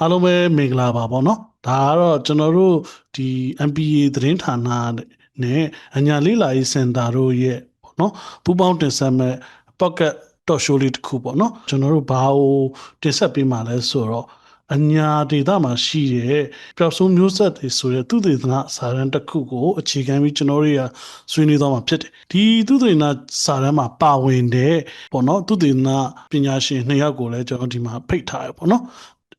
အားလုံးပဲမင်္ဂလာပါပေါ့နော်ဒါကတော့ကျွန်တော်တို့ဒီ MPA သတင်းဌာနနဲ့အညာလေးလာရေးစင်တာတို့ရဲ့ပေါ့နော်ပူပေါင်းတင်ဆက်မဲ့ pocket talk show လေးတစ်ခုပေါ့နော်ကျွန်တော်တို့ဘာကိုတင်ဆက်ပေးမှာလဲဆိုတော့အညာဒေတာမှာရှိတဲ့ပျောက်ဆုံးမျိုးဆက်တွေဆိုတဲ့သူတေသနာစာရန်တစ်ခုကိုအခြေခံပြီးကျွန်တော်တို့ရဆွေးနွေးသွားမှာဖြစ်တယ်ဒီသူတေသနာစာရန်မှာပါဝင်တဲ့ပေါ့နော်သူတေသနာပညာရှင်နှစ်ယောက်ကိုလည်းကျွန်တော်ဒီမှာဖိတ်ထားရပေါ့နော်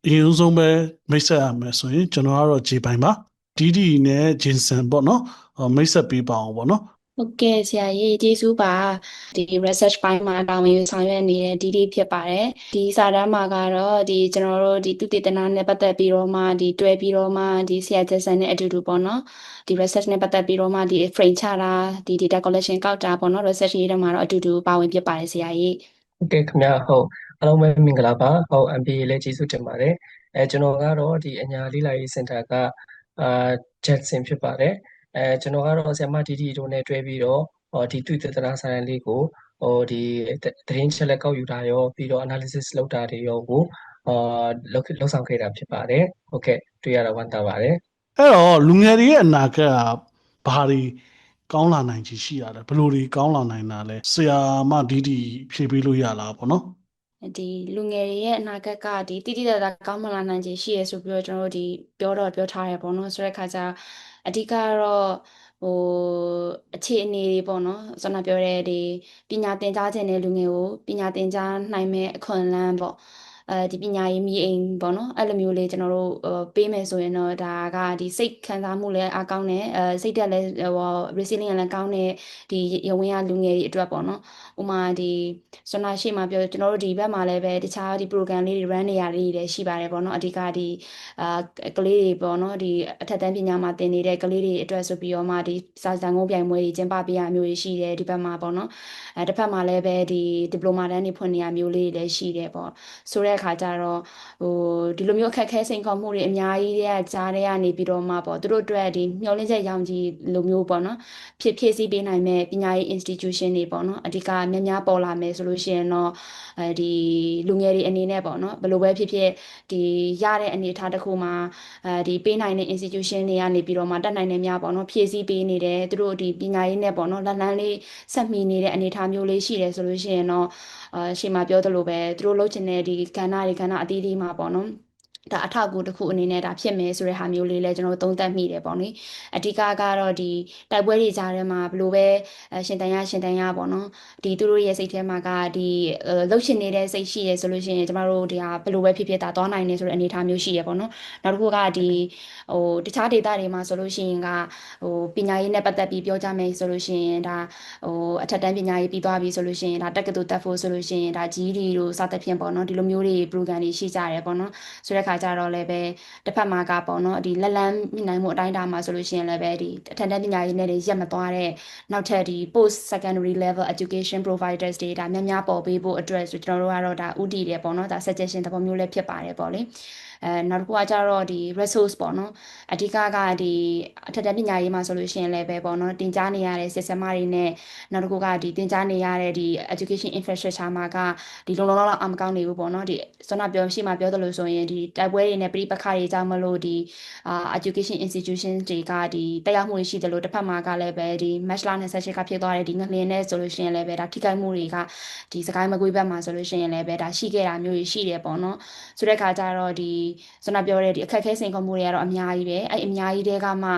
အရင်ဆုံးပဲမိတ်ဆက်ရမယ်ဆိုရင်ကျွန်တော်ကတော့ဂျေပိုင်ပါဒီဒီနဲ့ဂျင်ဆန်ပေါ့နော်အော်မိတ်ဆက်ပေးပါအောင်ပေါ့နော်ဟုတ်ကဲ့ဆရာကြီးကျေးဇူးပါဒီ research ပိုင်းမှာတာဝန်ယူဆောင်ရွက်နေတဲ့ဒီဒီဖြစ်ပါတယ်ဒီစာတမ်းမှာကတော့ဒီကျွန်တော်တို့ဒီသူတည်တနာနဲ့ပတ်သက်ပြီးတော့မှဒီတွဲပြီးတော့မှဒီဆရာဂျက်ဆန်နဲ့အတူတူပေါ့နော်ဒီ research နဲ့ပတ်သက်ပြီးတော့မှဒီ frame ချတာဒီ data collection ကောက်တာပေါ့နော် research ရေးတဲ့မှာတော့အတူတူပါဝင်ဖြစ်ပါတယ်ဆရာကြီးဟုတ်ကဲ့ခင်ဗျာဟုတ် အားလုံးပဲမင်္ဂလာပါဟုတ် MPA လည်းကျေးဇူးတင်ပါတယ်အဲကျွန်တော်ကတော့ဒီအညာလေးလာရေးစင်တာကအာဂျက်ဆင်ဖြစ်ပါတယ်အဲကျွန်တော်ကတော့ဆရာမတီတီတို့နဲ့တွဲပြီးတော့ဟောဒီသူသတ္တနာဆိုင်လေးကိုဟိုဒီသတင်းချက်လက်ကောက်ယူတာရောပြီးတော့ analysis လုပ်တာတွေရောကိုအာလုပ်လုပ်ဆောင်ခဲ့တာဖြစ်ပါတယ်ဟုတ်ကဲ့တွေ့ရတာဝမ်းသာပါတယ်အဲ့တော့လူငယ်တွေရဲ့အနာဂတ်ကဘာတွေကောင်းလာနိုင်ချေရှိရလဲဘယ်လိုတွေကောင်းလာနိုင်တာလဲဆရာမဒီဒီဖြည့်ပေးလို့ရလားပေါ့နော် ဒီလူငယ်တွေရဲ့အနာဂတ်ကဒီတိတိကျကျကောင်းမလာနိုင်ခြေရှိရဆိုပြီးတော့ကျွန်တော်တို့ဒီပြောတော့ပြောထားရပေါ့နော်ဆိုတဲ့အခါကျအဓိကကတော့ဟိုအခြေအနေတွေပေါ့နော်ဆန္ဒပြောတဲ့ဒီပညာသင်ကြားခြင်းတဲ့လူငယ်ကိုပညာသင်ကြားနိုင်မဲ့အခွင့်အလမ်းပေါ့ အဲဒီပညာရေးမိအိမ်ပေါ့နော်အဲ့လိုမျိုးလေးကျွန်တော်တို့ပေးမယ်ဆိုရင်တော့ဒါကဒီစိတ်ခံစားမှုလည်းအားကောင်းတယ်အဲစိတ်တက်လည်းဟို resilient လည်းကောင်းတဲ့ဒီရဝင်ရလူငယ်တွေအတွက်ပေါ့နော်ဥမာဒီဆွမ်းနာရှိမှပြောကျွန်တော်တို့ဒီဘက်မှာလည်းပဲတခြားဒီ program လေးတွေ run နေရလေးတွေလည်းရှိပါတယ်ပေါ့နော်အဓိကဒီအာကလေးတွေပေါ့နော်ဒီအထက်တန်းပညာမှာသင်နေတဲ့ကလေးတွေအတွက်ဆိုပြီးတော့မှဒီစာစံကုန်းပြိုင်ပွဲတွေကျင်းပပေးရမျိုးတွေရှိတယ်ဒီဘက်မှာပေါ့နော်အဲတစ်ဖက်မှာလည်းပဲဒီ diploma တန်းတွေဖွင့်နေရမျိုးလေးတွေလည်းရှိတယ်ပေါ့ဆိုတဲ့အခါကျတော့ဟိုဒီလိုမျိုးအခက်အခဲစိန်ခေါ်မှုတွေအများကြီးတဲ့ကြားတဲ့ကနေပြီးတော့မှပေါ့သူတို့အတွက်ဒီမျှော်လင့်ချက်ရောင်ကြီးလိုမျိုးပေါ့နော်ဖြစ်ဖြစ်စီးပေးနိုင်မဲ့ပညာရေး institution တွေပေါ့နော်အဓိကများများပေါ်လာမယ်ဆိုလို့ရှိရင်တော့အဲဒီလူငယ်တွေအနေနဲ့ပေါ့နော်ဘယ်လိုပဲဖြစ်ဖြစ်ဒီရတဲ့အနေအထားတစ်ခုမှာအဲဒီပေးနိုင်တဲ့ institution တွေကနေပြီးတော့မှတက်နိုင်တဲ့များပေါ့နော်ဖြည့်ဆည်းပေးနေတယ်သူတို့ဒီပညာရေးနဲ့ပေါ့နော်လက်လန်းလေးဆက်မိနေတဲ့အနေအထားမျိုးလေးရှိတယ်ဆိုလို့ရှိရင်တော့ အာရှေ့မှာပြောသလိုပဲသူတို့လုပ်ချင်တဲ့ဒီကဏ္ဍတွေကဏ္ဍအသီးသီးမှာပေါ့နော် ဒါအထောက်အကူတစ်ခုအနေနဲ့ဒါဖြစ်မယ်ဆိုတဲ့ဟာမျိုးလေးလည်းကျွန်တော်တို့သုံးသပ်မိတယ်ပေါ့နိအဓိကကတော့ဒီတိုက်ပွဲတွေကြားထဲမှာဘလို့ပဲရှင်တန်ရရှင်တန်ရပေါ့နော်ဒီသူတို့ရဲ့စိတ်ထဲမှာကဒီလှုပ်ရှင်နေတဲ့စိတ်ရှိရဲဆိုလို့ရှိရင်ကျမတို့ဒီဟာဘလို့ပဲဖြစ်ဖြစ်ဒါသွားနိုင်နေဆိုတဲ့အနေအထားမျိုးရှိရပေါ့နော်နောက်တစ်ခုကဒီဟိုတခြားဒေသတွေမှာဆိုလို့ရှိရင်ကဟိုပညာရေးနဲ့ပတ်သက်ပြီးပြောကြမယ်ဆိုလို့ရှိရင်ဒါဟိုအထက်တန်းပညာရေးပြီးသွားပြီဆိုလို့ရှိရင်ဒါတက္ကသိုလ်တက်ဖို့ဆိုလို့ရှိရင်ဒါ GED တို့စသဖြင့်ပေါ့နော်ဒီလိုမျိုးတွေ program တွေရှိကြတယ်ပေါ့နော်ဆိုတဲ့အခါကြတော့လည်းပဲတစ်ဖက်မှာကပေါ့နော်ဒီလက်လန်းမြင့်နိုင်မှုအတိုင်းအတာမှာဆိုလို့ရှိရင်လည်းပဲဒီအထက်တန်းပညာရေးနဲ့ရက်မသွားတဲ့နောက်ထပ်ဒီ post secondary level education providers တွေဒါများများပေါ်ပေးဖို့အတွက်ဆိုကျွန်တော်တို့ကတော့ဒါဥတည်တယ်ပေါ့နော်ဒါ suggestion သဘောမျိုးလည်းဖြစ်ပါတယ်ပေါ့လေအဲနောက်တစ်ခုကကြတော့ဒီ resource ပေါ့နော်အဓိကကဒီအထက်တန်းပညာရေးမှာဆိုလို့ရှိရင်လည်းပဲပေါ့နော်တင် जा နေရတဲ့ system တွေနဲ့နောက်တစ်ခုကဒီတင် जा နေရတဲ့ဒီ education infrastructure မှာကဒီလုံလုံလောက်လောက်အမကောင်းနေဘူးပေါ့နော်ဒီစနပြောရှိမှပြောသလိုဆိုရင်ဒီတိုက်ပွဲတွေနဲ့ပြိပခါတွေကြောင့်မလို့ဒီအာ education institution တွေကဒီတက်ရောက်မှုတွေရှိတယ်လို့တစ်ဖက်မှာကလည်းပဲဒီ match လာ28ကဖြစ်သွားတဲ့ဒီငလင်းနဲ့ဆိုလို့ရှိရင်လည်းပဲဒါထိခိုက်မှုတွေကဒီစကိုင်းမကွေးဘက်မှာဆိုလို့ရှိရင်လည်းပဲဒါရှိခဲ့တာမျိုးတွေရှိတယ်ပေါ့နော်ဆိုတဲ့အခါကျတော့ဒီစနပြောတဲ့ဒီအခက်အခဲစိန်ခေါ်မှုတွေကတော့အများကြီးပဲအဲ့အများကြီးတဲကမှ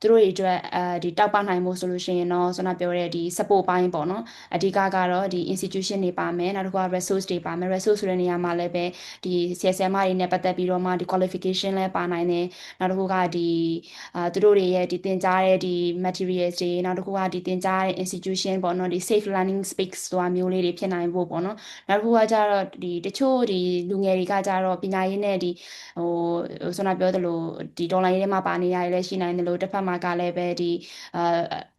သူတို့တွေအတွက်အဲဒီတောက်ပနိုင်မှုဆိုလို့ရှိရင်တော့စနပြောတဲ့ဒီ support ပိုင်းပေါ့နော်အဓိကကတော့ဒီ institution တွေပါမယ်နောက်တစ်ခုက resource တွေပါမယ် resource ဆိုတဲ့နေရာမှာလည်းပဲဒီ CSM တွေနဲ့ပတ်သက်ပြီးတော့မှဒီ qualification လည်းပါနိုင်တယ်နောက်တစ်ခုကဒီအာသူတို့တွေရဲ့ဒီသင်ကြားတဲ့ဒီ materials တွေနောက်တစ်ခုကဒီသင်ကြားတဲ့ institution ပေါ့နော်ဒီ safe learning space ဆိုတာမျိုးလေးတွေဖြစ်နိုင်ဖို့ပေါ့နော်နောက်တစ်ခုကကြတော့ဒီတချို့ဒီလူငယ်တွေကကြတော့ပညာရေးနဲ့ဒီဟိုဆိုတော့ပြောသလိုဒီ dollar ရေးထဲမှာပါနေရတယ်လည်းရှိနိုင်တယ်လို့တစ်ဖက်မှာကလည်းပဲဒီအာ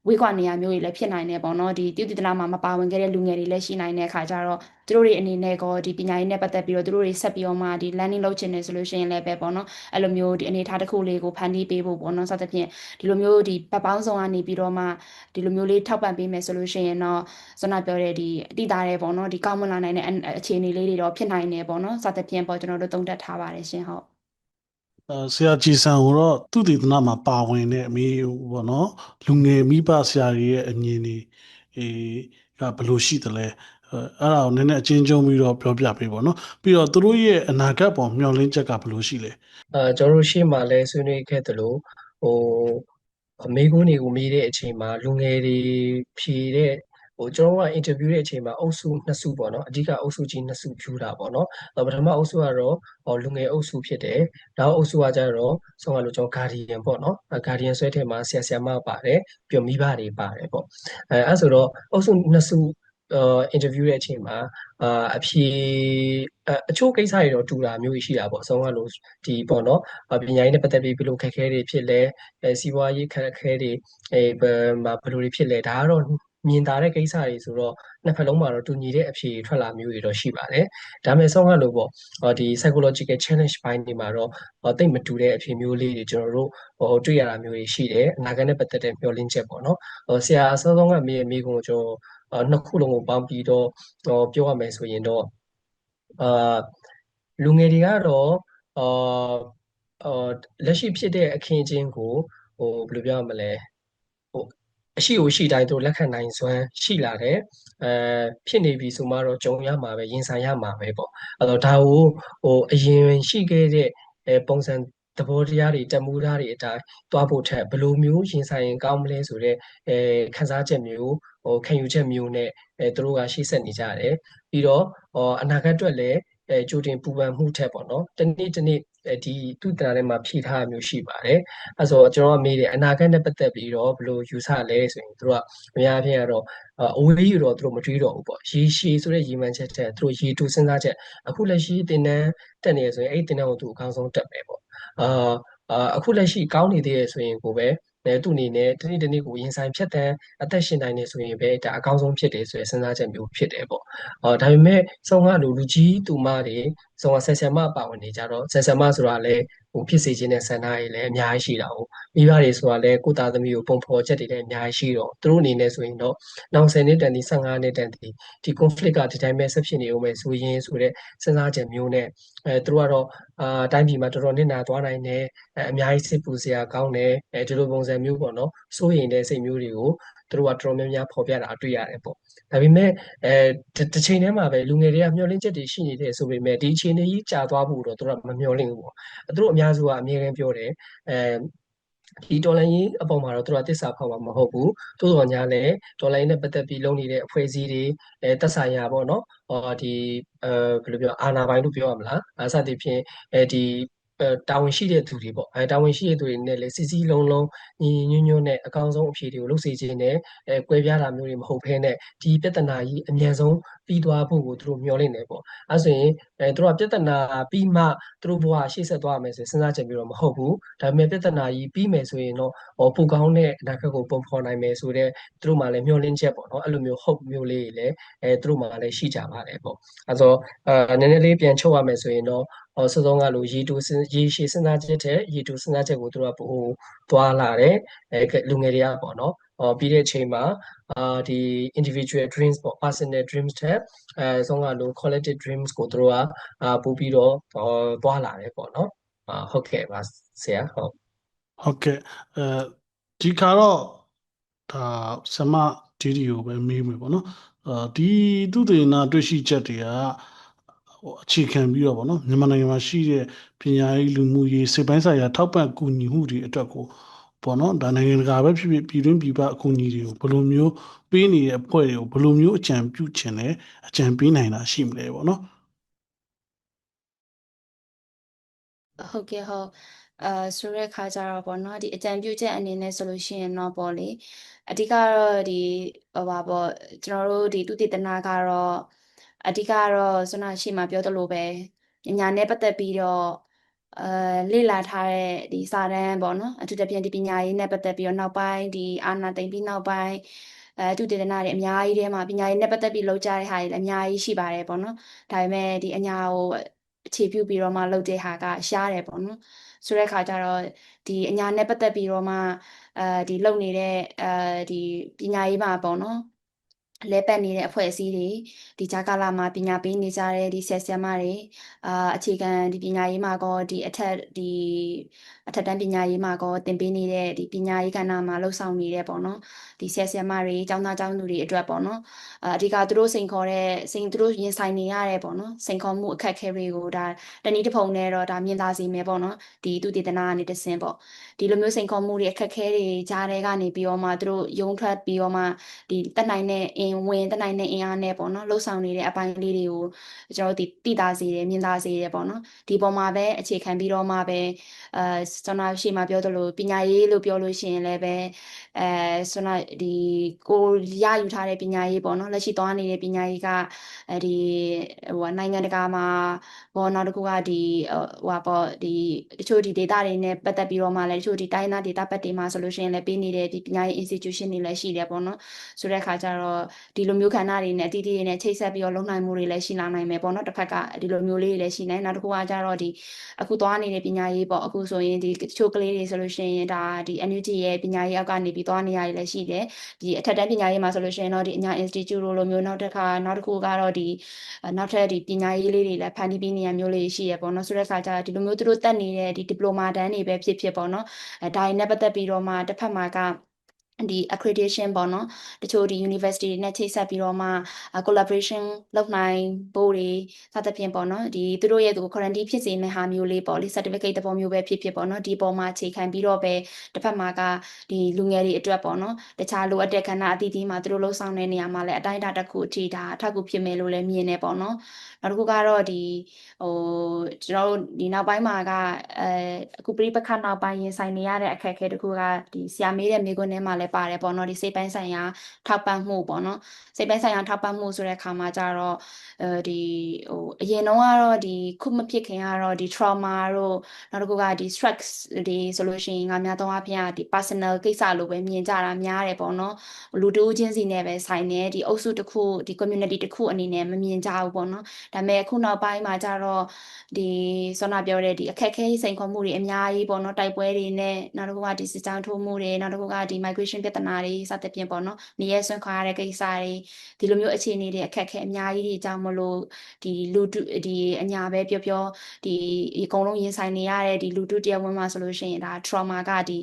ဝေးကွာနေရမျိုးတွေလည်းဖြစ်နိုင်တယ်ပေါ့နော်ဒီတည်တည်တလားမှာမပါဝင်ခဲ့တဲ့လူငယ်တွေလည်းရှိနိုင်တဲ့အခါကျတော့သူတို့တွေအနေနဲ့ကောဒီပညာရေးနဲ့ပတ်သက်ပြီးတော့သူတို့တွေဆက်ပြီးတော့မှဒီ learning လုပ်ချင်တယ်ဆိုလို့ရှိရင်လည်းပဲပေါ့နော်အဲ့လိုမျိုးဒီအနေအထားတစ်ခုလေးကိုဖန်တီးပေးဖို့ပေါ့နော်စသဖြင့်ဒီလိုမျိုးဒီပတ်ပေါင်းဆောင်ကနေပြီးတော့မှဒီလိုမျိုးလေးထောက်ပံ့ပေးမယ်ဆိုလို့ရှိရင်တော့စနပြောတဲ့ဒီအတိသားတဲ့ပေါ့နော်ဒီကောင်းမွန်လာနိုင်တဲ့အခြေအနေလေးတွေတော့ဖြစ်နိုင်တယ်ပေါ့နော်စသဖြင့်ပေါ့ကျွန်တော်တို့သုံးသပ်ထားပါတယ်ရှင်ဟုတ်အဲ ဆရာကြည်စံကိုတော့သူတည်တနာမှာပါဝင်တဲ့အမေပေါ့နော်လူငယ်မိဘဆရာတွေရဲ့အမြင်တွေအေးကဘယ်လိုရှိသလဲအဲအဲ့ဒါကိုနည်းနည်းအချင်းချင်းပြီးတော့ပြောပြပေးပေါ့နော်ပြီးတော့သူတို့ရဲ့အနာဂတ်ပေါ်မျှော်လင့်ချက်ကဘယ်လိုရှိလဲအဲကျွန်တော်တို့ရှေ့မှာလည်းဆွေးနွေးခဲ့သလိုဟိုအမေကုန်းတွေကိုမေးတဲ့အချိန်မှာလူငယ်တွေဖြေတဲ့ ဟိုကျွန်တော်ကအင်တာဗျူးတဲ့အချိန်မှာအုပ်စုနှစ်စုပေါ့နော်အဓိကအုပ်စုကြီးနှစ်စုဖြူတာပေါ့နော်အဲပထမအုပ်စုကတော့ဟောလူငယ်အုပ်စုဖြစ်တယ်နောက်အုပ်စုကကျတော့ဆုံးကလို့ကျွန်တော်ဂါဒီယန်ပေါ့နော်ဂါဒီယန်ဆွဲထဲမှာဆရာဆရာမပါတယ်ပြီးတော့မိဘတွေပါတယ်ပေါ့အဲအဲ့ဆိုတော့အုပ်စုနှစ်စုအာအင်တာဗျူးရဲ့အချိန်မှာအာအဖြေအချို့ကိစ္စတွေတော့တူတာမျိုးရှိတာပေါ့အဆုံးကလို့ဒီပေါ့နော်ပညာရေးနဲ့ပတ်သက်ပြီးဘယ်လိုခက်ခဲတွေဖြစ်လဲအဲစီးပွားရေးခက်ခဲတွေအဲဘယ်မှာဘယ်လိုတွေဖြစ်လဲဒါကတော့ မြင်သာတဲ့ကိစ္စတွေဆိုတော့နှစ်ဖက်လုံးမှာတော့တူညီတဲ့အဖြေထွက်လာမျိုးတွေတော့ရှိပါတယ်ဒါပေမဲ့ဆုံးကလို့ပေါ့ဒီ psychological challenge ဘိုင်းတွေမှာတော့တိတ်မတူတဲ့အဖြေမျိုးလေးတွေကျွန်တော်တို့ဟိုတွေ့ရတာမျိုးတွေရှိတယ်အနာဂတ်နဲ့ပတ်သက်တဲ့မျှော်လင့်ချက်ပေါ့နော်ဟိုဆရာအစောဆုံးကမေးမေးကုန်ကျွန်တော်နှစ်ခုလုံးကိုပေါင်းပြီးတော့ဟိုပြောရမယ်ဆိုရင်တော့အာလူငယ်တွေကတော့အာအာလက်ရှိဖြစ်တဲ့အခင်းအကျင်းကိုဟိုဘယ်လိုပြောရမလဲဟို အရှိကိုရှိတိုင်းသူလက်ခံနိုင်စွမ်းရှိလာတယ်အဲဖြစ်နေပြီဆိုမှတော့ကြုံရမှာပဲရင်ဆိုင်ရမှာပဲပေါ့အဲ့တော့ဒါကိုဟိုအရင်ရှိခဲ့တဲ့အဲပုံစံသဘောတရားတွေတက်မှုထားတွေအတိုင်းသွားဖို့ထက်ဘယ်လိုမျိုးရင်ဆိုင်ရင်ကောင်းမလဲဆိုတော့အဲခန်းစားချက်မျိုးဟိုခံယူချက်မျိုးနဲ့အဲသူတို့ကရှေ့ဆက်နေကြတယ်ပြီးတော့ဟောအနာဂတ်အတွက်လည်းအဲကြိုတင်ပူပန်မှုထက်ပေါ့နော်တနေ့တနေ့ ဒီသူတရာထဲမှာဖြည့်ထားမျိုးရှိပါတယ်အဲဆိုကျွန်တော်ကမေးတယ်အနာဂတ်နဲ့ပတ်သက်ပြီးတော့ဘယ်လိုယူဆလဲဆိုရင်သူတို့ကအများအားဖြင့်ကတော့အဝေးယူတော့သူတို့မတွေးတော့ဘူးပေါ့ရေရှည်ဆိုတဲ့ရည်မှန်းချက်တဲ့သူတို့ရေတူစဉ်းစားချက်အခုလက်ရှိတင်တန်းတက်နေရဆိုရင်အဲ့ဒီတင်တန်းကိုသူအကောင်းဆုံးတက်မယ်ပေါ့အာအခုလက်ရှိကောင်းနေသေးရဆိုရင်ကိုပဲအဲသူ့အနေနဲ့တနေ့တနေ့ကိုရင်ဆိုင်ဖြတ်တန်းအသက်ရှင်နိုင်နေဆိုရင်ပဲဒါအကောင်းဆုံးဖြစ်တယ်ဆိုရယ်စဉ်းစားချက်မျိုးဖြစ်တယ်ပေါ့။အော်ဒါပေမဲ့ဆုံးကလူလူကြီးတူမတွေ ဆုံးကဆက်ဆံမပါဝင်နေကြတော့ဆက်ဆံမဆိုတာလည်းဟိုဖြစ်စေခြင်းနဲ့ဆန္ဒတွေလည်းအများကြီးရှိတာဟုတ်မိဘတွေဆိုတာလည်းကိုသားသမီးကိုပုံဖော်ချက်တွေလည်းအများကြီးရှိတော့သူတို့အနေနဲ့ဆိုရင်တော့နောက်10နှစ်တန်ဒီ15နှစ်တန်ဒီဒီ conflict ကဒီတိုင်းပဲဆက်ဖြစ်နေဦးမယ်ဆိုရင်ဆိုတဲ့စဉ်းစားချက်မျိုးနဲ့အဲသူတို့ကတော့အာတိုင်းပြည်မှာတော်တော်နစ်နာသွားနိုင်တယ်အဲအများကြီးစိတ်ပူစရာကောင်းတယ်အဲဒီလိုပုံစံမျိုးပေါ့နော်စိုးရိမ်တဲ့စိတ်မျိုးတွေကို သူတို့ကတော်တော်များများဖော်ပြတာတွေ့ရတယ်ပေါ့ဒါပေမဲ့အဲတစ်ချိန်တည်းမှာပဲလူငယ်တွေကမျှော်လင့်ချက်တွေရှိနေတယ်ဆိုပေမဲ့ဒီအခြေအနေကြီးကြာသွားဖို့တော့သူတို့ကမမျှော်လင့်ဘူးပေါ့သူတို့အများစုကအမြဲတမ်းပြောတယ်အဲဒီတော်လိုင်းရေးအပေါ်မှာတော့သူတို့ကတစ္ဆာဖောက်မှာမဟုတ်ဘူးသို့တော်ညာလည်းတော်လိုင်းနဲ့ပတ်သက်ပြီးလုပ်နေတဲ့အဖွဲ့အစည်းတွေအဲသက်ဆိုင်ရာပေါ့နော်ဟောဒီအဲဘယ်လိုပြောအာနာပိုင်းလို့ပြောရမလားအဲစသဖြင့်အဲဒီ တာဝန်ရှိတဲ့သူတွေပေါ့အဲတာဝန်ရှိတဲ့သူတွေနဲ့လည်းစီစီလုံးလုံးညီညွတ်ညွတ်နဲ့အကောင်းဆုံးအဖြေတွေကိုလုပ်စေခြင်းနဲ့အဲကွဲပြားတာမျိုးတွေမဟုတ်ဘဲနဲ့ဒီပြဿနာကြီးအမြန်ဆုံး ပြီးသွားဖို့ကိုသူတို့မျှော်လင့်နေပေါ့အဲဆိုရင်အဲသူတို့ကပြဿနာပြီးမှသူတို့ဘဝရှေ့ဆက်သွားမယ်ဆိုစဉ်းစားချက်မျိုးတော့မဟုတ်ဘူးဒါပေမဲ့ပြဿနာကြီးပြီးမယ်ဆိုရင်တော့ဟောပိုကောင်းတဲ့အနာဂတ်ကိုပုံဖော်နိုင်မယ်ဆိုတော့သူတို့မှလည်းမျှော်လင့်ချက်ပေါ့နော်အဲ့လိုမျိုးဟုတ်မျိုးလေးတွေလည်းအဲသူတို့မှလည်းရှိကြပါတယ်ပေါ့အဲဆိုအာနည်းနည်းလေးပြန်ချုပ်ရမယ်ဆိုရင်တော့ဟောစစုံကလို့ရေတူရေရှည်စဉ်းစားချက်တဲ့ရေတူစဉ်းစားချက်ကိုသူတို့ကပိုသွားလာတယ်အဲလူငယ်တွေကပေါ့နော် ဟောပြီးတဲ့အချိန်မှာအာဒီ individual dreams ပေါ့ personal dreams တဲ့အဲဆုံးကလို့ collective dreams ကိုသူတို့ကအာပို့ပြီးတော့ဟောသွားလာတယ်ပေါ့နော်အာဟုတ်ကဲ့ပါဆရာဟုတ်ဟုတ်ကဲ့အဲဒီခါတော့ဒါဆမဒီဒီကိုပဲမေးမယ်ပေါ့နော်အဲဒီသူတေနာတွေ့ရှိချက်တွေကဟိုအခြေခံပြီးတော့ပေါ့နော်မြန်မာနိုင်ငံမှာရှိတဲ့ပညာရေးလူမှုရေးစိတ်ပိုင်းဆိုင်ရာထောက်ပံ့ကူညီမှုတွေအတွက်ကို ပေါ့နော်ဒါနိုင်ငံတကာပဲဖြစ်ဖြစ်ပြည်တွင်းပြည်ပအကူအညီတွေကိုဘယ်လိုမျိုးပေးနေတဲ့အဖွဲ့တွေကိုဘယ်လိုမျိုးအကြံပြုချင်လဲအကြံပေးနိုင်တာရှိမလဲပေါ့နော်ဟုတ်ကဲ့ဟုတ်အာဆိုတဲ့ခါကျတော့ပေါ့နော်ဒီအကြံပြုချက်အနေနဲ့ဆိုလို့ရှိရင်တော့ပေါ့လေအဓိကတော့ဒီဟိုပါပေါ့ကျွန်တော်တို့ဒီသူတည်တနာကတော့အဓိကတော့ဆွမ်းနာရှိမှပြောသလိုပဲပညာနဲ့ပတ်သက်ပြီးတော့ အဲလေ့လာထားတဲ့ဒီစာတမ်းပေါ့နော်အထူးသဖြင့်ဒီပညာရေးနဲ့ပတ်သက်ပြီးတော့နောက်ပိုင်းဒီအာနာသိမ့်ပြီးနောက်ပိုင်းအဲသူတည်တနာတွေအများကြီးထဲမှာပညာရေးနဲ့ပတ်သက်ပြီးလောက်ကြတဲ့ဟာတွေလည်းအများကြီးရှိပါတယ်ပေါ့နော်ဒါပေမဲ့ဒီအညာကိုအခြေပြုပြီးတော့မှလုပ်တဲ့ဟာကရှားတယ်ပေါ့နော်ဆိုတဲ့ခါကျတော့ဒီအညာနဲ့ပတ်သက်ပြီးတော့မှအဲဒီလုပ်နေတဲ့အဲဒီပညာရေးမှာပေါ့နော် လဲပတ်နေတဲ့အဖွဲ့အစည်းတွေဒီဂျာကာလာမှာပညာပေးနေကြတဲ့ဒီဆရာဆရာမတွေအာအခြေခံဒီပညာရေးမှာကောဒီအထက်ဒီအထက်တန်းပညာရေးမှာကောသင်ပေးနေတဲ့ဒီပညာရေးကဏ္ဍမှာလှုပ်ဆောင်နေတဲ့ပေါ့နော်ဒီဆရာဆရာမတွေကျောင်းသားကျောင်းသူတွေအတွက်ပေါ့နော်အာအဓိကသူတို့စိန်ခေါ်တဲ့စိန်သူတို့ရင်ဆိုင်နေရတဲ့ပေါ့နော်စိန်ခေါ်မှုအခက်အခဲတွေကိုဒါတနည်းတစ်ပုံနဲ့တော့ဒါမြင်သာစေမယ်ပေါ့နော်ဒီသူတည်တနာကနေတဆင်းပေါ့ဒီလိုမျိုးစိန်ခေါ်မှုတွေအခက်အခဲတွေကြားထဲကနေပြီးတော့မှသူတို့ယုံထွက်ပြီးတော့မှဒီတက်နိုင်တဲ့အင်ဝင်တက်နိုင်တဲ့အင်အားနဲ့ပေါ့နော်လှုပ်ဆောင်နေတဲ့အပိုင်းလေးတွေကိုကျွန်တော်တို့ဒီတိတာစေတယ်မြင်သာစေတယ်ပေါ့နော်ဒီပေါ်မှာပဲအခြေခံပြီးတော့မှပဲအဲကျွန်တော်ရှေ့မှာပြောသလိုပညာရေးလို့ပြောလို့ရှိရင်လည်းပဲအဲကျွန်တော်ဒီကိုရယူထားတဲ့ပညာရေးပေါ့နော်လက်ရှိသွားနေတဲ့ပညာရေးကအဲဒီဟိုနိုင်ငံတကာမှာဘောနောက်တစ်ခုကဒီဟိုဟာပေါ့ဒီတချို့ဒီ data တွေနဲ့ပတ်သက်ပြီးတော့မှလည်းတချို့ဒီတိုင်းသား data ပတ်တွေမှာဆိုလို့ရှိရင်လည်းပေးနေတဲ့ဒီပညာရေး institution တွေလည်းရှိတယ်ပေါ့နော်ဆိုတဲ့အခါကျတော့ဒီလိုမျိုးခန္ဓာတွေနဲ့အတီးတီးတွေနဲ့ချိတ်ဆက်ပြီးတော့လုံနိုင်မှုတွေလည်းရှိလာနိုင်မယ်ပေါ့နော်တစ်ဖက်ကဒီလိုမျိုးလေးတွေလည်းရှိနိုင်နောက်တစ်ခုကကျတော့ဒီအခုသွားနေတဲ့ပညာရေးပေါ့အခုဆိုရင်ဒီတချို့ကလေးတွေဆိုလို့ရှိရင်ဒါဒီ NUG ရဲ့ပညာရေးအောက်ကနေပြီးသွားနေရတွေလည်းရှိတယ်ဒီအထက်တန်းပညာရေးမှာဆိုလို့ရှိရင်တော့ဒီအညာ institute လိုမျိုးနောက်တစ်ခါနောက်တစ်ခုကတော့ဒီနောက်ထပ်ဒီပညာရေးလေးတွေလည်းဖန်တီးပေးနေရမျိုးလေးရှိရပေါ့နော်ဆိုတဲ့အခါကျတော့ဒီလိုမျိုးသူတို့တက်နေတဲ့ဒီ diploma တန်းတွေပဲဖြစ်ဖြစ်ပေါ့နော်အဲဒါတွေနဲ့ပတ်သက်ပြီးတော့မှတစ်ဖက်မှာက ဒီ accreditation ပေါ့နော်တချို့ဒီ university တွေနဲ့ချိတ်ဆက်ပြီးတော့မှ collaboration လုပ်နိုင်ဖို့တွေစသဖြင့်ပေါ့နော်ဒီသူတို့ရဲ့သူ quarantine ဖြစ်စေမယ့်ဟာမျိုးလေးပေါ့လေ certificate တပုံမျိုးပဲဖြစ်ဖြစ်ပေါ့နော်ဒီပေါ်မှာအခြေခံပြီးတော့ပဲတစ်ဖက်မှာကဒီလူငယ်တွေအတွက်ပေါ့နော်တခြားလိုအပ်တဲ့ကဏ္ဍအသီးသီးမှာသူတို့လှုပ်ဆောင်တဲ့နေရာမှာလည်းအတိုင်းအတာတစ်ခုအထိဒါအထောက်အကူဖြစ်မယ်လို့လည်းမြင်နေပေါ့နော်နောက်တစ်ခုကတော့ဒီဟိုကျွန်တော်တို့ဒီနောက်ပိုင်းမှာကအဲအခုပြိပခနောက်ပိုင်းရင်ဆိုင်နေရတဲ့အခက်အခဲတစ်ခုကဒီဆရာမေးတဲ့မိကွန်းထဲမှာလည်းပါတယ်ပေါ့နော်ဒီစိတ်ပိုင်းဆိုင်ရာထောက်ပံ့မှုပေါ့နော်စိတ်ပိုင်းဆိုင်ရာထောက်ပံ့မှုဆိုတဲ့အခါမှာကျတော့အဲဒီဟိုအရင်တော့ကတော့ဒီခုမဖြစ်ခင်ကတော့ဒီ trauma တို့နောက်တစ်ခုကဒီ stress တွေဆိုလို့ရှိရင်ငါများသောအားဖြင့်ဒီ personal ကိစ္စလိုပဲမြင်ကြတာများတယ်ပေါ့နော်လူတူးချင်းစီနဲ့ပဲဆိုင်နေဒီအုပ်စုတစ်ခုဒီ community တစ်ခုအနေနဲ့မမြင်ကြဘူးပေါ့နော်ဒါပေမဲ့အခုနောက်ပိုင်းမှာကျတော့ဒီဆောနာပြောတဲ့ဒီအခက်ခဲစိန်ခေါ်မှုတွေအများကြီးပေါ့နော်တိုက်ပွဲတွေနဲ့နောက်တစ်ခုကဒီစစ်ကြောင်းထိုးမှုတွေနောက်တစ်ခုကဒီ migration ပြဿနာတွေစသဖြင့်ပေါ့နော်နေရဲဆွန့်ခွာရတဲ့ကိစ္စတွေဒီလိုမျိုးအခြေအနေတွေအခက်ခဲအများကြီးတွေကြောင့်မလို့ဒီလူတုဒီအညာပဲပြောပြောဒီအကုန်လုံးရင်ဆိုင်နေရတဲ့ဒီလူတုတရားဝင်မှာဆိုလို့ရှိရင်ဒါ trauma ကဒီ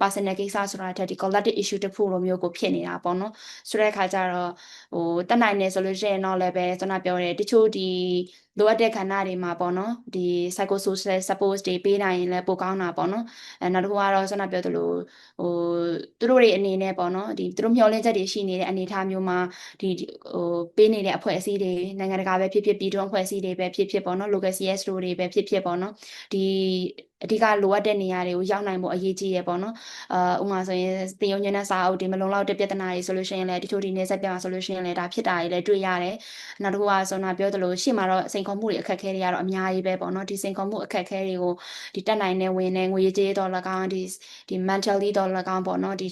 personal ကိစ္စဆိုတာတက်ဒီ collective issue တစ်ခုလိုမျိုးကိုဖြစ်နေတာပေါ့နော်ဆိုတဲ့အခါကျတော့ဟိုတက်နိုင်နေဆိုလို့ရှိရင်တော့လည်းပဲကျွန်တော်ပြောတယ်တချို့ဒီ လိုအပ်တဲ့ခန္ဓာတွေမှာပေါ့နော်ဒီ psychosocial support တွေပေးနိုင်ရင်လည်းပိုကောင်းတာပေါ့နော်အဲနောက်တစ်ခုကတော့ကျွန်တော်ပြောသလိုဟိုသူတို့တွေအနေနဲ့ပေါ့နော်ဒီသူတို့မျှော်လင့်ချက်တွေရှိနေတဲ့အနေအထားမျိုးမှာဒီဟိုပေးနေတဲ့အဖွဲ့အစည်းတွေနိုင်ငံတကာပဲဖြစ်ဖြစ်ပြည်တွင်းအဖွဲ့အစည်းတွေပဲဖြစ်ဖြစ်ပေါ့နော် local CS တွေပဲဖြစ်ဖြစ်ပေါ့နော်ဒီ အဓိကလိုအပ်တဲ့နေရာတွေကိုရောက်နိုင်ဖို့အရေးကြီးရပေါ့နော်အာဥပမာဆိုရင်တရုံညနေစာအုပ်ဒီမလုံလောက်တဲ့ပြဿနာတွေဆိုလို့ရှိရင်လည်းတချို့ဒီနေဆက်ပြမှာဆိုလို့ရှိရင်လည်းဒါဖြစ်တာတွေလည်းတွေ့ရတယ်နောက်တစ်ခုကဆိုတော့ပြောသလိုရှေ့မှာတော့စိန်ခေါ်မှုတွေအခက်အခဲတွေကတော့အများကြီးပဲပေါ့နော်ဒီစိန်ခေါ်မှုအခက်အခဲတွေကိုဒီတက်နိုင်တဲ့ဝင်နေငွေကြေးတော်၎င်းဒီဒီ mentally တော်၎င်းပေါ့နော်ဒီ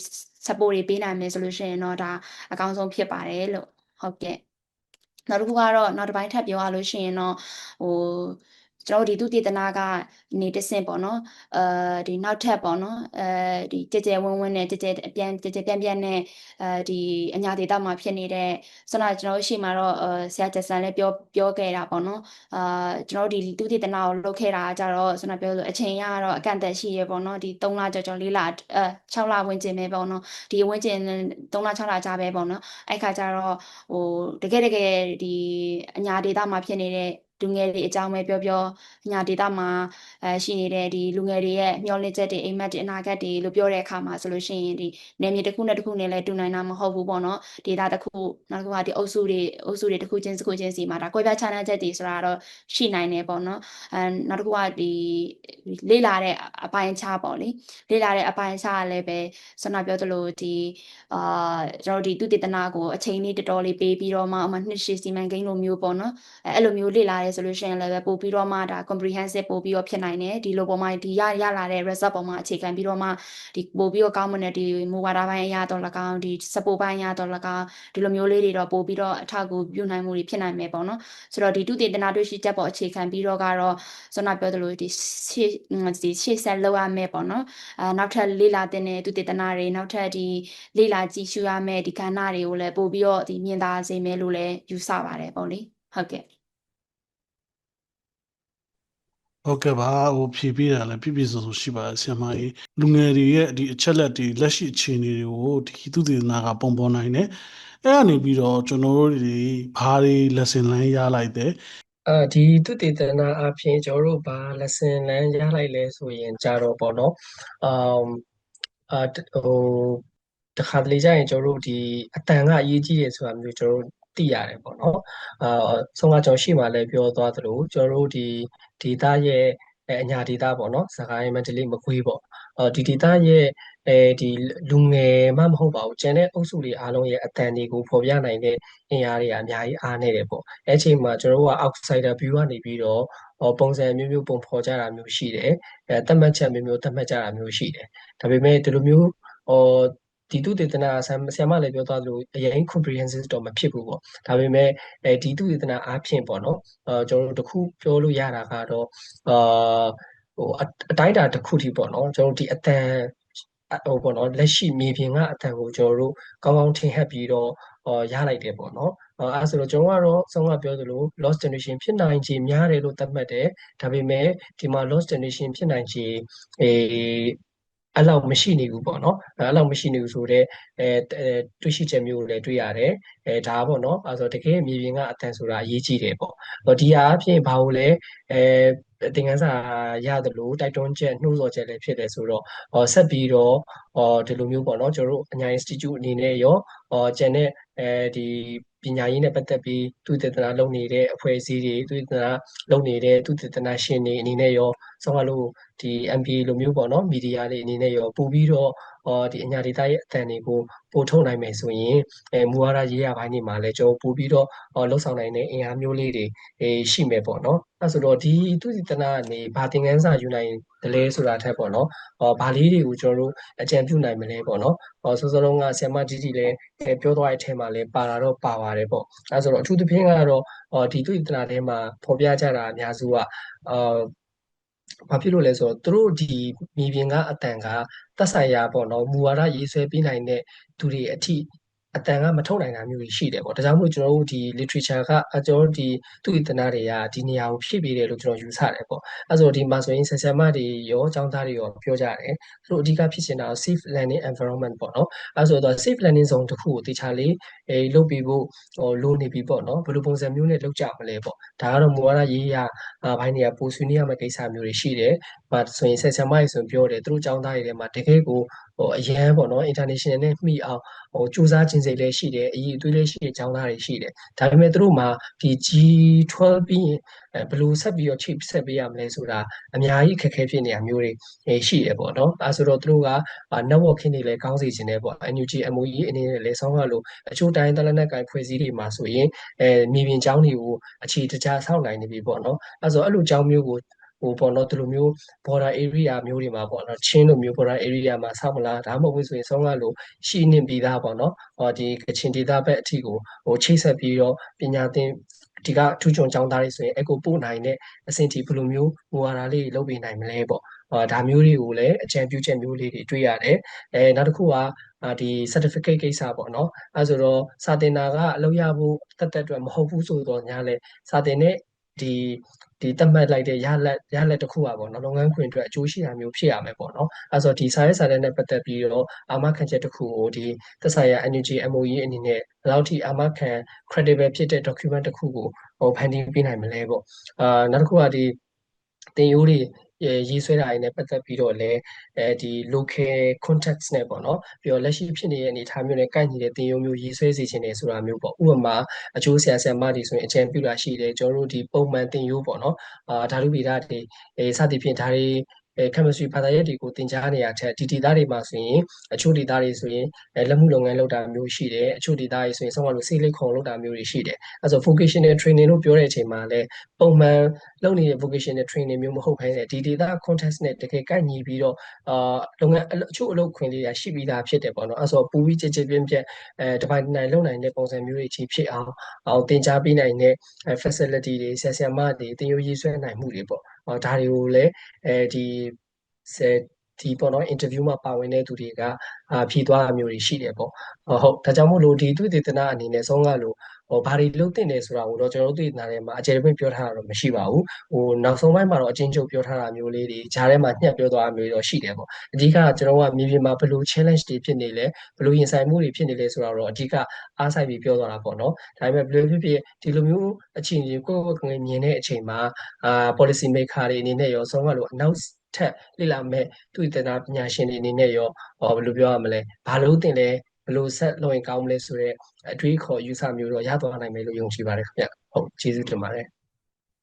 support တွေပေးနိုင်မယ်ဆိုလို့ရှိရင်တော့ဒါအကောင်းဆုံးဖြစ်ပါတယ်လို့ဟုတ်ကဲ့နောက်တစ်ခုကတော့နောက်တစ်ပိုင်းထပ်ပြောရလို့ရှိရင်တော့ဟို ကျွန်တော်တို့ဒီသူတည်တနာကနေတဆင့်ပေါ့နော်အဲဒီနောက်ထပ်ပေါ့နော်အဲဒီကြကြဝင်းဝင်းနဲ့ကြကြအပြန်ကြကြပြန်ပြန်နဲ့အဲဒီအညာဒေတာမှာဖြစ်နေတဲ့ဆိုတော့ကျွန်တော်တို့ရှေ့မှာတော့အဲဆရာကျဆန်လည်းပြောပြောခဲ့တာပေါ့နော်အာကျွန်တော်တို့ဒီသူတည်တနာကိုလုပ်ခဲ့တာကြတော့ဆိုတော့ပြောလို့အချိန်ရတော့အကန့်အသတ်ရှိရပေါ့နော်ဒီ3လကြော်ကြော်4လအဲ6လဝန်းကျင်ပဲပေါ့နော်ဒီဝန်းကျင်3လ6လကြာပဲပေါ့နော်အဲ့ခါကျတော့ဟိုတကယ်တကယ်ဒီအညာဒေတာမှာဖြစ်နေတဲ့ လူငယ်တွေအကြောင်းပဲပြောပြောညာဒေတာမှာအဲရှိနေတဲ့ဒီလူငယ်တွေရဲ့မျှော်လင့်ချက်တွေအိမ်မက်တွေအနာဂတ်တွေလို့ပြောတဲ့အခါမှာဆိုလို့ရှိရင်ဒီနယ်မြေတစ်ခုနဲ့တစ်ခုနဲ့လည်းတူနိုင်တာမဟုတ်ဘူးပေါ့နော်ဒေတာတစ်ခုနောက်တစ်ခုကဒီအုပ်စုတွေအုပ်စုတွေတစ်ခုချင်းတစ်ခုချင်းစီမှာဒါကွဲပြားခြားနားချက်တွေဆိုတာတော့ရှိနိုင်တယ်ပေါ့နော်အဲနောက်တစ်ခုကဒီလေ့လာတဲ့အပိုင်းအခြားပေါ့လေလေ့လာတဲ့အပိုင်းအခြားကလည်းပဲဆွမ်းနာပြောသလိုဒီအာကျွန်တော်တို့ဒီသူတည်တနာကိုအချိန်လေးတော်တော်လေးပေးပြီးတော့မှအမှနှစ်ရှည်စီမံကိန်းလိုမျိုးပေါ့နော်အဲအဲ့လိုမျိုးလေ့လာရဲဆိုလို့ရှိရင်လည်းပဲပို့ပြီးတော့မှဒါ comprehensive ပို့ပြီးတော့ဖြစ်နိုင်တယ်ဒီလိုပုံမှန်ဒီရရလာတဲ့ result ပုံမှန်အခြေခံပြီးတော့မှဒီပို့ပြီးတော့ကောင်းမွန်တဲ့ဒီမူဝါဒပိုင်းအရတော့၎င်းဒီ support ပိုင်းအရတော့၎င်းဒီလိုမျိုးလေးတွေတော့ပို့ပြီးတော့အထောက်အကူပြုနိုင်မှုတွေဖြစ်နိုင်မယ်ပေါ့နော်ဆိုတော့ဒီတုတေသနာတွေ့ရှိချက်ပေါ်အခြေခံပြီးတော့ကတော့ဆိုတော့ပြောသလိုဒီရှေ့ဒီရှေ့ဆက်လောက်ရမယ်ပေါ့နော်အဲနောက်ထပ်လေ့လာတဲ့တုတေသနာတွေနောက်ထပ်ဒီလေ့လာကြည့်ရှုရမယ်ဒီကဏ္ဍတွေကိုလည်းပို့ပြီးတော့ဒီမြင်သာစေမယ်လို့လည်းယူဆပါတယ်ပေါ့လေဟုတ်ကဲ့ ဟုတ်ကဲ့ပါဟိုဖြည့်ပြတာလည်းပြည့်ပြည့်စုံစုံရှိပါတယ်ဆရာမကြီးလူငယ်တွေရဲ့ဒီအချက်လက်တွေလက်ရှိအခြေအနေတွေကိုဒီသူတည်နာကပုံပေါ်နိုင်တယ်အဲ့ကနေပြီးတော့ကျွန်တော်တို့တွေဘာတွေ lesson လမ်းရလိုက်တယ်အာဒီသူတေသနာအပြင်ကျွန်တော်တို့ဘာ lesson လမ်းရလိုက်လဲဆိုရင်ကြတော့ပေါ့နော်အမ်အာဟိုတခါတလေကျရင်ကျွန်တော်တို့ဒီအတန်ကအရေးကြီးတယ်ဆိုတာမျိုးကျွန်တော်တို့ သိရတယ်ပေါ့နော်အာဆုံးကကျွန်တော်ရှေ့မှာလည်းပြောသွားသလိုကျွန်တော်တို့ဒီဒေတာရဲ့အညာဒေတာပေါ့နော်စကိုင်းမန္တလေးမကွေးပေါ့အော်ဒီဒေတာရဲ့အဲဒီလူငယ်မှမဟုတ်ပါဘူးကျန်တဲ့အုပ်စုတွေအားလုံးရဲ့အတန်တွေကိုဖော်ပြနိုင်တဲ့အင်အားတွေကအများကြီးအားနေတယ်ပေါ့အဲ့ချိန်မှာကျွန်တော်တို့က outsider view ကနေပြီးတော့ဟောပုံစံမျိုးမျိုးပုံဖော်ကြတာမျိုးရှိတယ်အဲတတ်မှတ်ချက်မျိုးမျိုးတတ်မှတ်ကြတာမျိုးရှိတယ်ဒါပေမဲ့ဒီလိုမျိုးဟော ဒီတုတေသနာဆရာမလည်းပြောသွားသလိုအရင် comprehensive တော့မဖြစ်ဘူးပေါ့ဒါပေမဲ့အဲဒီတုတေသနာအားဖြင့်ပေါ့နော်အဲကျွန်တော်တို့တခုပြောလို့ရတာကတော့အာဟိုအတိုင်းအတာတစ်ခုထိပေါ့နော်ကျွန်တော်တို့ဒီအတန်ဟိုပေါ့နော်လက်ရှိမြေပြင်ကအတန်ကိုကျွန်တော်တို့ကောင်းကောင်းထင်ဟပ်ပြီးတော့ဟောရလိုက်တယ်ပေါ့နော်အဲဆိုတော့ကျွန်တော်ကတော့ဆုံးကပြောသလို lost generation ဖြစ်နိုင်ခြေများတယ်လို့သတ်မှတ်တယ်ဒါပေမဲ့ဒီမှာ lost generation ဖြစ်နိုင်ခြေအေး အဲ့လောက်မရှိနေဘူးပေါ့နော်အဲ့လောက်မရှိနေဘူးဆိုတော့အဲတွေ့ရှိချက်မျိုးကိုလည်းတွေ့ရတယ်အဲဒါပေါ့နော်အဲဆိုတကယ်မြေပြင်ကအတန်ဆိုတာအရေးကြီးတယ်ပေါ့ဟိုဒီဟာအဖြစ်ဘာလို့လဲအဲသင်ခန်းစာရတယ်လို့တိုက်တွန်းချက်နှိုးဆော်ချက်လည်းဖြစ်တယ်ဆိုတော့ဟောဆက်ပြီးတော့ဟောဒီလိုမျိုးပေါ့နော်ကျွန်တော်တို့အညာ institute အနေနဲ့ရောဟောကျန်တဲ့အဲဒီပညာရေးနဲ့ပတ်သက်ပြီးသူတည်တနာလုပ်နေတဲ့အဖွဲ့အစည်းတွေသူတည်တနာလုပ်နေတဲ့သူတည်တနာရှင်တွေအနေနဲ့ရောဆောင်းလို့ဒီ MPA လိုမျိုးပေါ့နော်မီဒီယာတွေအနေနဲ့ရောပို့ပြီးတော့ဟောဒီအညာဒေတာရဲ့အတန်တွေကိုပို့ထုတ်နိုင်မယ်ဆိုရင်အဲမူဝါဒရေးရပိုင်းတွေမှာလည်းကျွန်တော်ပို့ပြီးတော့ဟောလှုပ်ဆောင်နိုင်တဲ့အင်အားမျိုးလေးတွေအဲရှိမယ်ပေါ့နော်အဲဆိုတော့ဒီသူတည်တနာကနေဘာသင်ခန်းစာယူနိုင်တယ်လဲဆိုတာထက်ပေါ့နော်ဟောဘာလေးတွေကိုကျွန်တော်တို့အကြံပြုနိုင်မလဲပေါ့နော်ဟောစောစောလုံးကဆ iam မကြီးကြီးလည်းပြောသွားတဲ့အထက်မှာလည်းပါတာတော့ပါပါတယ်ပေါ့အဲဆိုတော့အထူးသဖြင့်ကတော့ဟောဒီသူတည်တနာထဲမှာဖော်ပြကြတာအများစုကအာ ဘာဖြစ်လို့လဲဆိုတော့သူတို့ဒီမြေပြင်ကအတန်ကသက်ဆိုင်ရာပေါ့နော်မူဝါဒရေးဆွဲပြီးနိုင်တဲ့သူတွေအထိ အတန်ကမထုတ်နိုင်တာမျိုးတွေရှိတယ်ပေါ့ဒါကြောင့်မို့ကျွန်တော်တို့ဒီ literature ကကျွန်တော်တို့ဒီသူ့တနာတွေကဒီနေရာကိုဖြည့်ပေးတယ်လို့ကျွန်တော်ယူဆတယ်ပေါ့အဲဆိုဒီမှာဆိုရင်ဆရာဆရာမတွေရောအကြောင်းသားတွေရောပြောကြတယ်သူတို့အဓိကဖြစ်နေတာ safe learning environment ပေါ့နော်အဲဆိုတော့ safe learning zone တစ်ခုကိုတခြားလေးအဲလုပ်ပြီးဖို့ဟိုလိုနေပြီပေါ့နော်ဘယ်လိုပုံစံမျိုးနဲ့လုပ်ကြမလဲပေါ့ဒါကတော့မူဝါဒရေးရဘိုင်းတွေကပိုဆွေးနွေးရမယ့်ကိစ္စမျိုးတွေရှိတယ်။ဘာဆိုရင်ဆရာဆရာမတွေဆိုပြောတယ်သူတို့ចောင်းသားတွေထဲမှာတကယ်ကို ဟိုအရန်ပေါ့နော် international နဲ့မှီအောင်ဟိုစူးစမ်းခြင်းစိတ်လည်းရှိတယ်အရေးအသွေးလည်းရှိတဲ့ចောင်းသားတွေရှိတယ်ဒါပေမဲ့သူတို့မှာဒီ G12 ပြီးရင်ဘယ်လိုဆက်ပြီးတော့ချိတ်ဆက်ပေးရမလဲဆိုတာအများကြီးခက်ခဲဖြစ်နေတာမျိုးတွေရှိတယ်ပေါ့နော်အဲဆိုတော့သူတို့က networking တွေလည်းကောင်းစေခြင်းနဲ့ပေါ့ NUG MOE အနေနဲ့လည်းဆောင်းရလို့အချို့တိုင်းတလနဲ့ကိုင်ဖွဲ့စည်းတွေမှာဆိုရင်အဲမြေပြင်ကျောင်းတွေကိုအခြေတခြားဆောက်နိုင်နေပြီပေါ့နော်အဲဆိုအဲ့လိုကျောင်းမျိုးကို ဟိုပေါ့နော်ဒီလိုမျိုး border area မျိုးတွေမှာပေါ့နော်ချင်းလိုမျိုး border area မှာဆောက်မလားဒါမှမဟုတ်ဆိုရင်ဆောင်းကလို့ရှိနေပြီးသားပေါ့နော်ဟောဒီကချင်ဒေသဘက်အထိကိုဟိုချိတ်ဆက်ပြီးတော့ပညာသင်ဒီကထူးချွန်ကျောင်းသားတွေဆိုရင်အကိုပို့နိုင်တဲ့အဆင့်ထိဘယ်လိုမျိုးမူဝါဒလေးလုပ်ပေးနိုင်မလဲပေါ့အာဒါမျိုးတွေကိုလည်းအကြံပြုချက်မျိုးလေးတွေတွေ့ရတယ်အဲနောက်တစ်ခုကဒီ certificate ကိစ္စပေါ့နော်အဲဆိုတော့စာတင်တာကအလုပ်ရဖို့တက်တက်အတွက်မဟုတ်ဘူးဆိုတော့ညာလဲစာတင်တဲ့ ဒီဒီတတ်မှတ်လိုက်တဲ့ရလက်ရလက်တစ်ခုပါပေါ့နော်လုပ်ငန်းခွင်အတွက်အကျိုးရှိတာမျိုးဖြစ်ရမယ်ပေါ့နော်အဲဆိုဒီစာရေးစာတမ်းနဲ့ပတ်သက်ပြီးတော့အာမခံချက်တစ်ခုကိုဒီသက်ဆိုင်ရာ NUG MOE အနေနဲ့ဘယ်လောက်ထိအာမခံ credible ဖြစ်တဲ့ document တစ်ခုကိုဟိုဖန်တီးပေးနိုင်မလဲပေါ့အာနောက်တစ်ခုကဒီတင်ရိုးတွေ ရေးဆွဲတာတွေနဲ့ပတ်သက်ပြီးတော့လည်းအဲဒီ local context နဲ့ပေါ့နော်ပြီးတော့လက်ရှိဖြစ်နေတဲ့အနေအထားမျိုးနဲ့ကိုက်ညီတဲ့တင်ရုံမျိုးရေးဆွဲစီခြင်းတွေဆိုတာမျိုးပေါ့ဥပမာအကျိုးဆရာဆရာမတွေဆိုရင်အကြံပြုတာရှိတယ်ကျွန်တော်တို့ဒီပုံမှန်တင်ရိုးပေါ့နော်အာဓာတုဗေဒတွေအဲစသည်ဖြင့်ဒါတွေ အဲ chemistry ဘာသာရပ်တွေကိုသင်ကြားနေရတဲ့ဒီဒေသတွေမှာဆိုရင်အချို့ဒေသတွေဆိုရင်အဲလက်မှုလုပ်ငန်းလုပ်တာမျိုးရှိတယ်အချို့ဒေသတွေဆိုရင်ဆောင်းကလို့ဆေးလိပ်ခုံလုပ်တာမျိုးတွေရှိတယ်အဲဆို vocational training လို့ပြောတဲ့အချိန်မှာလည်းပုံမှန်လုပ်နေတဲ့ vocational training မျိုးမဟုတ်ဘဲနဲ့ဒီဒေသ context နဲ့တကယ်ကိုက်ညီပြီးတော့အာလုပ်ငန်းအချို့အလုပ်ခွင်လေးတွေရှိပြီးသားဖြစ်တယ်ပေါ့နော်အဲဆိုပူပြီးကြည်ကြည်ပြင်းပြင်းအဲတပိုင်းနိုင်လုပ်နိုင်တဲ့ပုံစံမျိုးတွေကြီးဖြစ်အောင်အောင်သင်ကြားပေးနိုင်တဲ့ facility တွေဆရာဆရာမတွေတင်ယူရေးဆွဲနိုင်မှုတွေပေါ့။ဒါတွေကိုလည်းအဲဒီ ဒီပေါ့နော် interview မှာပါဝင်တဲ့သူတွေကအာဖြေသွားတာမျိုးတွေရှိတယ်ပေါ့။ဟုတ်ဒါကြောင့်မို့လို့ဒီသူတေသနာအနေနဲ့ဆုံးကလို့ဟိုဘာတွေလုပ်တင်တယ်ဆိုတာကိုတော့ကျွန်တော်တို့သိနာထဲမှာအကြိမ်ပြပြောထားတာတော့မရှိပါဘူး။ဟိုနောက်ဆုံးပိုင်းမှာတော့အချင်းချုပ်ပြောထားတာမျိုးလေးတွေဂျားထဲမှာညှက်ပြောသွားတာမျိုးတွေတော့ရှိတယ်ပေါ့။အဓိကကျွန်တော်ကမြေပြင်မှာဘယ်လို challenge တွေဖြစ်နေလဲဘယ်လိုရင်ဆိုင်မှုတွေဖြစ်နေလဲဆိုတာတော့အဓိကအားစိုက်ပြီးပြောသွားတာပေါ့နော်။ဒါပေမဲ့ဘယ်လိုဖြစ်ဖြစ်ဒီလိုမျိုးအခြေအနေကိုကိုယ်ကိုယ်မြင်တဲ့အချိန်မှာအာ policy maker တွေအနေနဲ့ရောဆုံးကလို့အနောက် ထက်လေ့လာမဲ့သူတနာပညာရှင်တွေအနေနဲ့ရောဟောဘယ်လိုပြောရမလဲဘာလို့တင်လဲဘယ်လိုဆက်လုပ်ရင်ကောင်းမလဲဆိုတော့အတွေးခေါ်ယူဆမျိုးတော့ရသွားနိုင်မယ်လို့ယုံကြည်ပါတယ်ခင်ဗျဟုတ်ကျေးဇူးတင်ပါတယ်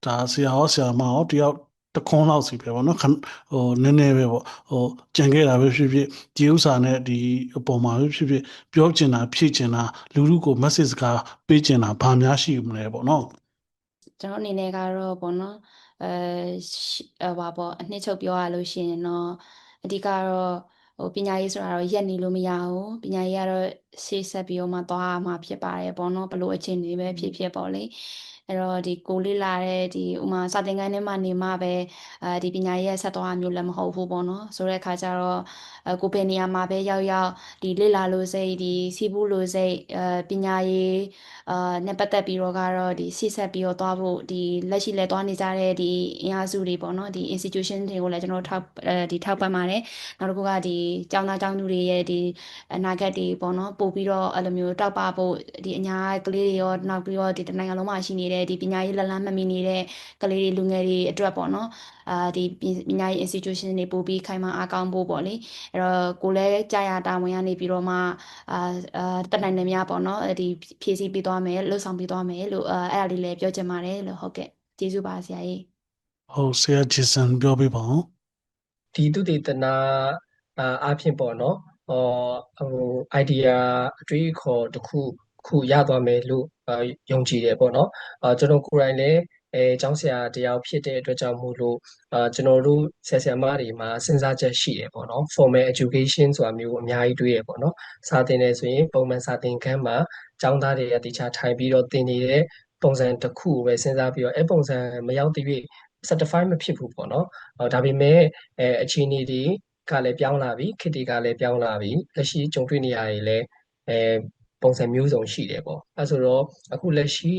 ဒါဆရာဟောဆရာမဟောတယောက်တခွန်းလောက်စီပဲပေါ့နော်ခဏဟိုနည်းနည်းပဲပေါ့ဟိုကြံခဲ့တာပဲဖြစ်ဖြစ်ဒီဥစ္စာနဲ့ဒီအပေါ်မှာပဲဖြစ်ဖြစ်ပြောချင်တာဖြည့်ချင်တာလူလူကို message စကားပေးချင်တာဘာများရှိမလဲပေါ့နော်ကျွန်တော်အနေနဲ့ကတော့ပေါ့နော်အဲရှိအဲပါပေါ့အနှစ်ချုပ်ပြောရလို့ရှိရင်တော့အဓိကတော့ဟိုပညာရေးဆိုတာတော့ရက်နေလို့မရဘူးပညာရေးကတော့ရှေ့ဆက်ပြီးတော့မှသွားမှာဖြစ်ပါတယ်ပေါ့နော်ဘလို့အခြေအနေပဲဖြစ်ဖြစ်ပေါ့လေ အဲ့တော့ဒီကိုလေးလာတဲ့ဒီဥမာစာသင်ခန်းထဲမှာနေမှပဲအဲဒီပညာရေးရဲ့ဆက်သွားမျိုးလည်းမဟုတ်ဘူးပေါ့နော်ဆိုတဲ့အခါကျတော့အဲကိုပဲနေရာမှာပဲရောက်ရောက်ဒီလေ့လာလို့စိတ်ဒီစီးပူးလို့စိတ်အဲပညာရေးအာနဲ့ပတ်သက်ပြီးတော့ကတော့ဒီဆိဆက်ပြီးတော့သွားဖို့ဒီလက်ရှိလဲသွားနေကြတဲ့ဒီအင်အားစုတွေပေါ့နော်ဒီ institution တွေကိုလည်းကျွန်တော်ထောက်အဲဒီထောက်ပံ့ပါတယ်နောက်တစ်ခုကဒီကျောင်းသားကျောင်းသူတွေရဲ့ဒီအနာဂတ်တွေပေါ့နော်ပို့ပြီးတော့အဲ့လိုမျိုးတောက်ပဖို့ဒီအညာကလေးတွေရောနောက်ပြီးတော့ဒီတနိုင်ငံလုံးမှာရှိနေတဲ့ဒီပညာရေးလက်လန်းမမီနေတဲ့ကလေးတွေလူငယ်တွေအတွက်ပေါ့နော်အာဒီပညာရေး institution တွေပို့ပြီးခိုင်မာအားကောင်းဖို့ပေါ့လေအဲ့တော့ကိုလည်းကြာရတာဝန်ရနေပြီးတော့မှအာအာတက်နိုင်တယ်များပေါ့နော်ဒီဖြည့်ဆည်းပြီးသွားမယ်လှုပ်ဆောင်ပြီးသွားမယ်လို့အဲအဲ့ဒါလေးလည်းပြောချင်ပါတယ်လို့ဟုတ်ကဲ့ကျေးဇူးပါဆရာကြီးဟုတ်ဆရာဂျေဆန်ပြောပြပါဦးဒီသူတေသနာအာအဖြစ်ပေါ့နော်ဟောဟို idea အတွေးအခေါ်တစ်ခုခုရသွားမယ်လို့ ယုံကြည်တယ်ပေါ့နော်အာကျွန်တော်ကိုယ်တိုင်လည်းအဲကျောင်းဆရာတယောက်ဖြစ်တဲ့အတွက်ကြောင့်မို့လို့အာကျွန်တော်တို့ဆရာဆရာမတွေမှာစဉ်းစားချက်ရှိတယ်ပေါ့နော် formal education ဆိုတာမျိုးအများကြီးတွေ့ရပေါ့နော်စာသင်တယ်ဆိုရင်ပုံမှန်စာသင်ခန်းမှာကျောင်းသားတွေကတခြားထိုင်ပြီးတော့သင်နေတဲ့ပုံစံတစ်ခုကိုပဲစဉ်းစားပြီးတော့အဲပုံစံမရောက်သေးပြီ certify မဖြစ်ဘူးပေါ့နော်ဒါပေမဲ့အဲအခြေအနေတွေကလည်းပြောင်းလာပြီခေတ်တွေကလည်းပြောင်းလာပြီလက်ရှိကြုံတွေ့နေရတွေလည်းအဲ ပုံစံမျိုးစုံရှိတယ်ပေါ့အဲဆိုတော့အခုလက်ရှိ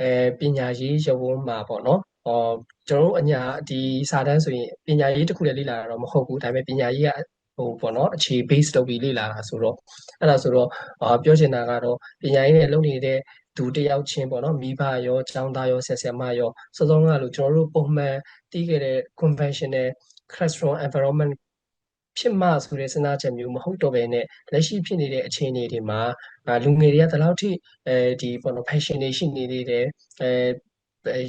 အဲပညာရေးရုပ်ဝန်းမှာပေါ့နော်ဟောကျွန်တော်တို့အညာဒီစာတန်းဆိုရင်ပညာရေးတစ်ခုလည်းလေ့လာတာတော့မဟုတ်ဘူးဒါပေမဲ့ပညာရေးကဟိုပေါ့နော်အခြေ base လုပ်ပြီးလေ့လာတာဆိုတော့အဲ့ဒါဆိုတော့အာပြောချင်တာကတော့ပညာရေးနဲ့လုပ်နေတဲ့သူတယောက်ချင်းပေါ့နော်မိဘရောကျောင်းသားရောဆရာဆရာမရောစောစောကလို့ကျွန်တော်တို့ပုံမှန်တီးခဲ့တဲ့ conventional classroom environment ဖြစ်မှဆိုတဲ့စဉ်းစားချက်မျိုးမဟုတ်တော့ဘဲနဲ့လက်ရှိဖြစ်နေတဲ့အခြေအနေတွေမှာလူငယ်တွေကတလောက်ထိအဲဒီပေါ့နော် passion တွေရှိနေသေးတယ်အဲ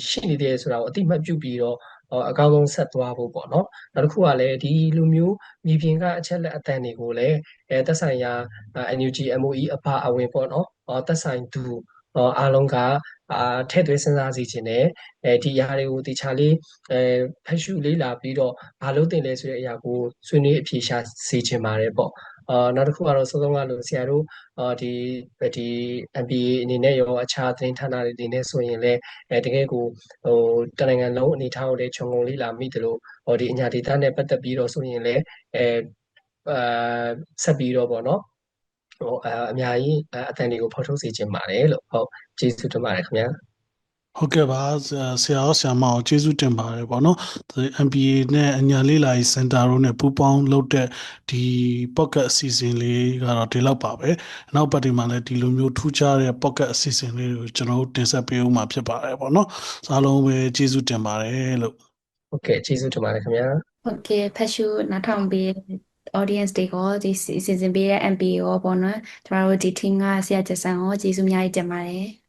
ရှိနေတယ်ဆိုတာကိုအတိမတ်ပြုပြီးတော့အကောင်းဆုံးဆက်သွားဖို့ပေါ့နော်နောက်တစ်ခုကလည်းဒီလူမျိုးမြေပြင်ကအချက်လက်အတန်တွေကိုလည်းအဲသက်ဆိုင်ရာ NUG MOE အပါအဝင်ပေါ့နော်သက်ဆိုင်သူ အားလုံးကအာထည့်သွင်းစဉ်းစားစီခြင်းနဲ့အဲဒီအရာတွေကိုတခြားလေးအဲဖတ်ရှုလေးလာပြီးတော့ဘာလို့တင်လဲဆိုတဲ့အရာကိုဆွေးနွေးအဖြေရှာစီခြင်းပါတယ်ပေါ့အာနောက်တစ်ခုကတော့စောစောကလို့ဆရာတို့အာဒီဒီ MBA အနေနဲ့ရောအခြားသတင်းဌာနတွေအနေနဲ့ဆိုရင်လည်းအဲတကယ်ကိုဟိုတနိုင်ငံလုံးအနေထားကိုလည်းခြုံငုံလေးလာမိတယ်လို့ဟောဒီအညာဒေတာနဲ့ပတ်သက်ပြီးတော့ဆိုရင်လည်းအဲအာဆက်ပြီးတော့ပေါ့နော် ဟိုအများကြီးအတန်တွေကိုဖော်ထုတ်စေချင်ပါတယ်လို့ဟုတ်ကျေးဇူးတင်ပါတယ်ခင်ဗျာဟုတ်ကဲ့ပါဆရာဆရာရောဆရာမအောင်ကျေးဇူးတင်ပါတယ်ပေါ့နော်ဒီ MPA နဲ့အညာလေးလာရေးစင်တာတို့နဲ့ပူးပေါင်းလုပ်တဲ့ဒီ pocket အစီအစဉ်လေးကတော့ဒီလောက်ပါပဲနောက်ပတ်ဒီမှာလည်းဒီလိုမျိုးထူးခြားတဲ့ pocket အစီအစဉ်လေးတွေကိုကျွန်တော်တို့တင်ဆက်ပေးဦးမှာဖြစ်ပါတယ်ပေါ့နော်အားလုံးပဲကျေးဇူးတင်ပါတယ်လို့ဟုတ်ကဲ့ကျေးဇူးတင်ပါတယ်ခင်ဗျာဟုတ်ကဲ့ဖက်ရှုနားထောင်ပေး audience တွေကိုဒီစီစဉ်ပေးတဲ့ MPA ရောပေါ့နော်ကျမတို့ဒီ team ကဆရာကျဆန်ကိုကျေးဇူးအများကြီးတင်ပါတယ်